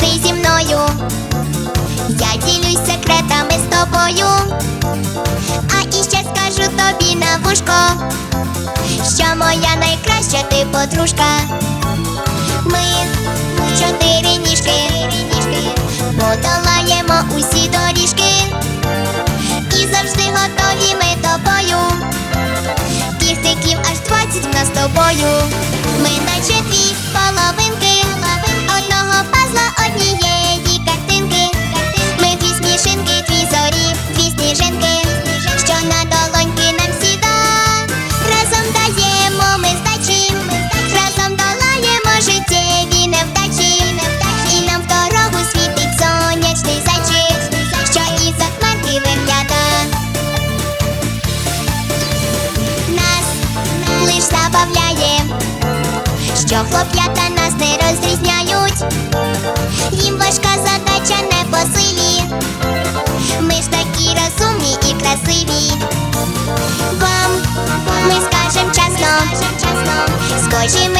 ти зі мною, я ділюсь секретами з тобою, а іще скажу тобі на вушко, що моя найкраща ти подружка. Ми чотири ніжки, подолаємо усі доріжки, і завжди готові ми до бою. Кіхтиків аж двадцять в нас тобою. Ми наче дві що хлоп'ята нас не розрізняють. Їм важка задача не по силі. Ми ж такі розумні і красиві. Вам ми скажем чесно, схожі ми